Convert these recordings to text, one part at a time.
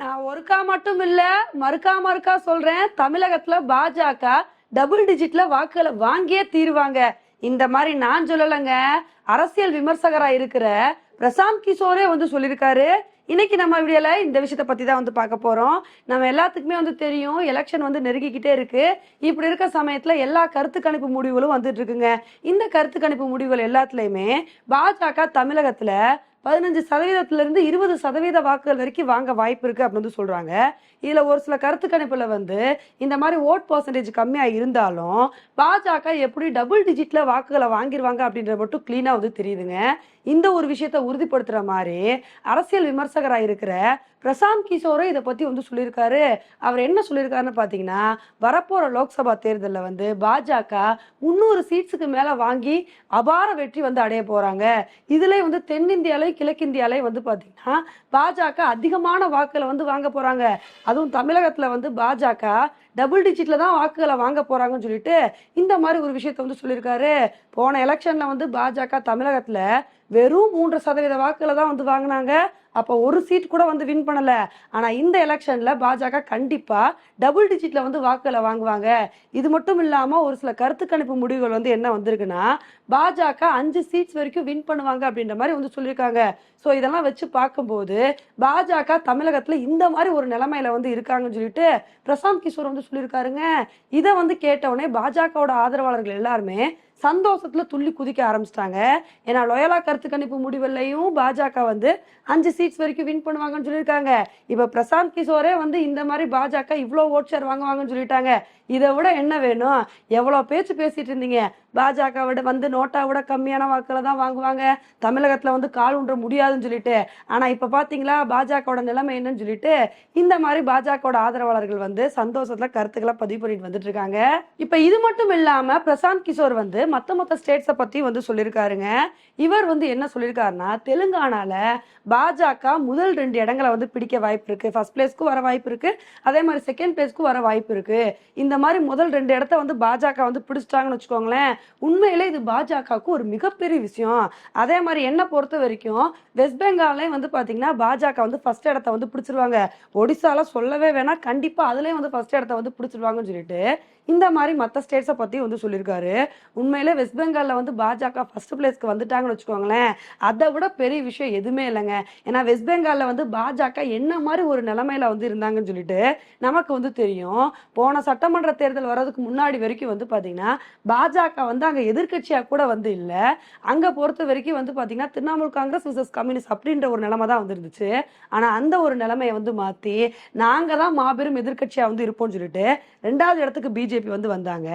நான் ஒருக்கா மட்டும் இல்ல மறுக்கா மறுக்கா சொல்றேன். தமிழகத்துல பாஜக டபுள் டிஜிட்ல வாக்குகளை வாங்கியே தீருவாங்க. இந்த மாதிரி நான் சொல்லலைங்க. அரசியல் விமர்சகரா இருக்கிற பிரசாந்த் கிஷோரே வந்து சொல்லியிருக்காரு. இன்னைக்கு நம்ம வீடியோல இந்த விஷயத்த பத்தி தான் வந்து பார்க்க போறோம். நம்ம எல்லாத்துக்குமே வந்து தெரியும் எலெக்ஷன் வந்து நெருங்கிக்கிட்டே இருக்கு. இப்படி இருக்க சமயத்துல எல்லா கருத்து கணிப்பு முடிவுகளும் வந்துட்டு இருக்குங்க. இந்த கருத்து கணிப்பு முடிவுகள் எல்லாத்துலயுமே பாஜக தமிழகத்துல பதினஞ்சு சதவீதத்திலிருந்து இருபது சதவீத வாக்குகள் வரைக்கும் வாங்க வாய்ப்பு இருக்கு அப்படின்னு வந்து சொல்கிறாங்க இதில் ஒரு சில கருத்து கணிப்பில் வந்து இந்த மாதிரி ஓட் பர்சன்டேஜ் கம்மியாக இருந்தாலும் பாஜக எப்படி டபுள் டிஜிட்டில் வாக்குகளை வாங்கிடுவாங்க அப்படின்றது மட்டும் க்ளீனாக வந்து தெரியுதுங்க. இந்த ஒரு விஷயத்த உறுதிப்படுத்துகிற மாதிரி அரசியல் விமர்சகராக இருக்கிற பிரசாந்த் கிஷோரும் இதை பற்றி வந்து சொல்லியிருக்காரு. அவர் என்ன சொல்லியிருக்காருன்னு பார்த்தீங்கன்னா வரப்போகிற லோக்சபா தேர்தலில் வந்து பாஜக முந்நூறு சீட்ஸுக்கு மேலே வாங்கி அபார வெற்றி வந்து அடைய போகிறாங்க இதுல வந்து தென்னிந்தியாலையும் கிழக்கிந்தியாலே வந்து பார்த்தீங்கன்னா பாஜக அதிகமான வாக்குகளை வந்து வாங்க போறாங்க. அதுவும் தமிழகத்தில் வந்து பாஜக டபுள் டிஜிட்ல தான் வாக்குகளை வாங்க போறாங்கன்னு சொல்லிட்டு இந்த மாதிரி ஒரு விஷயத்த வந்து சொல்லியிருக்காரு. போன எலெக்ஷன்ல வந்து பாஜக தமிழகத்துல வெறும் மூன்று சதவீத வாக்குகளை தான் வந்து வாங்கினாங்க. அப்போ ஒரு சீட் கூட வந்து வின் பண்ணல. ஆனா இந்த எலெக்ஷன்ல பாஜக கண்டிப்பா டபுள் டிஜிட்ல வந்து வாக்குகளை வாங்குவாங்க. இது மட்டும் இல்லாம ஒரு சில கருத்து கணிப்பு முடிவுகள் வந்து என்ன வந்திருக்குன்னா பாஜக அஞ்சு சீட்ஸ் வரைக்கும் வின் பண்ணுவாங்க அப்படின்ற மாதிரி வந்து சொல்லியிருக்காங்க. ஸோ இதெல்லாம் வச்சு பார்க்கும்போது பாஜக தமிழகத்துல இந்த மாதிரி ஒரு நிலைமையில வந்து இருக்காங்கன்னு சொல்லிட்டு பிரசாந்த் கிஷோர் வந்து சொல்லியிருக்காருங்க. இதை வந்து கேட்டவுடனே பாஜகவோட ஆதரவாளர்கள் எல்லாருமே சந்தோஷத்துல துள்ளி குதிக்க ஆரம்பிச்சிட்டாங்க. ஏன்னா லொயலா கருத்து கணிப்பு முடிவுலையும் பாஜக வந்து அஞ்சு சீட்ஸ் வரைக்கும் வின் பண்ணுவாங்கன்னு சொல்லியிருக்காங்க. இப்ப பிரசாந்த் கிஷோரே வந்து இந்த மாதிரி பாஜக இவ்வளோ ஓட் ஷேர் வாங்குவாங்கன்னு சொல்லிட்டாங்க. இதை விட என்ன வேணும்? எவ்வளோ பேச்சு பேசிட்டு இருந்தீங்க? பாஜக விட வந்து நோட்டா விட கம்மியான வாக்குல தான் வாங்குவாங்க. தமிழகத்துல வந்து கால் ஊன்ற முடியாதுன்னு சொல்லிட்டு. ஆனா இப்ப பாத்தீங்களா பாஜகவோட நிலைமை என்னன்னு சொல்லிட்டு இந்த மாதிரி பாஜகவோட ஆதரவாளர்கள் வந்து சந்தோஷத்துல கருத்துக்களை பதிவு பண்ணிட்டு வந்துட்டு இருக்காங்க. இப்ப இது மட்டும் இல்லாம பிரசாந்த் கிஷோர் வந்து மற்ற மற்ற ஸ்டேட்ஸை பற்றி வந்து சொல்லியிருக்காருங்க இவர் வந்து என்ன சொல்லியிருக்காருன்னா தெலுங்கானால பாஜக முதல் ரெண்டு இடங்களை வந்து பிடிக்க வாய்ப்பு இருக்கு ஃபர்ஸ்ட் பிளேஸ்க்கு வர வாய்ப்பு இருக்கு அதே மாதிரி செகண்ட் பிளேஸ்க்கு வர வாய்ப்பு இருக்கு இந்த மாதிரி முதல் ரெண்டு இடத்த வந்து பாஜக வந்து பிடிச்சிட்டாங்கன்னு வச்சுக்கோங்களேன் உண்மையிலே இது பாஜகவுக்கு ஒரு மிகப்பெரிய விஷயம். அதே மாதிரி என்ன பொறுத்த வரைக்கும் வெஸ்ட் பெங்கால்லையும் வந்து பார்த்தீங்கன்னா பாஜக வந்து ஃபர்ஸ்ட் இடத்த வந்து பிடிச்சிருவாங்க. ஒடிசால சொல்லவே வேணாம். கண்டிப்பாக அதுலேயும் வந்து ஃபர்ஸ்ட் இடத்த வந்து பிடிச்சிருவாங்கன்னு சொல்லிட்டு இந்த மாதிரி மற்ற ஸ்டேட்ஸை பற்றி வந்து சொல்லியிருக்காரு. உண்மையிலே வெஸ்ட் பெங்காலில் வந்து பாஜக ஃபர்ஸ்ட் பிளேஸ்க்கு வந்துட்டாங்கன்னு வச்சுக்கோங்களேன். அதை விட பெரிய விஷயம் எதுவுமே இல்லைங்க. ஏன்னா வெஸ்ட் பெங்காலில் வந்து பாஜக என்ன மாதிரி ஒரு நிலைமையில வந்து இருந்தாங்கன்னு சொல்லிட்டு நமக்கு வந்து தெரியும். போன சட்டமன்ற தேர்தல் வர்றதுக்கு முன்னாடி வரைக்கும் வந்து பார்த்தீங்கன்னா பாஜக வந்து அங்கே எதிர்கட்சியாக கூட வந்து இல்லை. அங்கே பொறுத்த வரைக்கும் வந்து பார்த்தீங்கன்னா திரிணாமுல் காங்கிரஸ் விசஸ் கம்யூனிஸ்ட் அப்படின்ற ஒரு நிலைமை தான் வந்துருந்துச்சு ஆனால் அந்த ஒரு நிலைமையை வந்து மாற்றி நாங்கள் தான் மாபெரும் எதிர்கட்சியாக வந்து இருப்போம்னு சொல்லிட்டு ரெண்டாவது இடத்துக்கு பிஜேபி வந்து வந்தாங்க.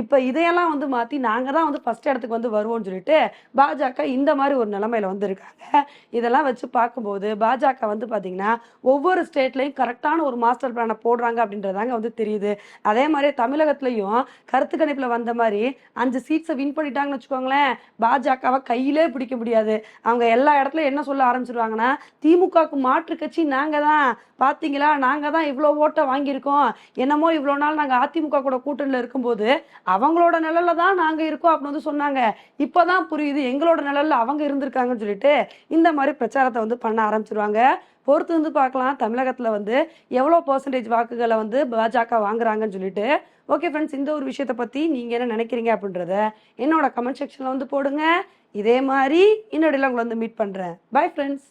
இப்போ இதையெல்லாம் வந்து மாற்றி நாங்க தான் வந்து ஃபஸ்ட் இடத்துக்கு வந்து வருவோம்னு சொல்லிட்டு பாஜக இந்த மாதிரி ஒரு நிலைமையில வந்து இருக்காங்க இதெல்லாம் வச்சு பார்க்கும்போது பாஜக வந்து பாத்தீங்கன்னா ஒவ்வொரு ஸ்டேட்லையும் கரெக்டான ஒரு மாஸ்டர் பிளானை போடுறாங்க அப்படின்றதாங்க வந்து தெரியுது. அதே மாதிரி தமிழகத்துலையும் கருத்து கணிப்பில் வந்த மாதிரி அஞ்சு சீட்ஸை வின் பண்ணிட்டாங்கன்னு வச்சுக்கோங்களேன். பாஜகவை கையிலே பிடிக்க முடியாது. அவங்க எல்லா இடத்துலயும் என்ன சொல்ல ஆரம்பிச்சிருவாங்கன்னா திமுகவுக்கு மாற்று கட்சி நாங்க தான். பார்த்தீங்களா நாங்க தான் இவ்வளோ ஓட்டை வாங்கியிருக்கோம். என்னமோ இவ்வளோ நாள் நாங்க அதிமுக கூட கூட்டணியில் இருக்கும்போது அவங்களோட நிழல்ல தான் நாங்கள் இருக்கோம் அப்படின்னு வந்து சொன்னாங்க. இப்பதான் புரியுது எங்களோட நிழல்ல அவங்க இருந்திருக்காங்கன்னு சொல்லிட்டு இந்த மாதிரி பிரச்சாரத்தை வந்து பண்ண ஆரம்பிச்சிருவாங்க. பொறுத்து வந்து பார்க்கலாம். தமிழகத்தில் வந்து எவ்வளோ பர்சன்டேஜ் வாக்குகளை வந்து பாஜக வாங்குறாங்கன்னு சொல்லிட்டு. ஓகே ஃப்ரெண்ட்ஸ் இந்த ஒரு விஷயத்தை பற்றி நீங்க என்ன நினைக்கிறீங்க அப்படின்றத என்னோட கமெண்ட் செக்ஷனில் வந்து போடுங்க. இதே மாதிரி இன்னொடையில் உங்களை வந்து மீட் பண்ணுறேன் பை ஃப்ரெண்ட்ஸ்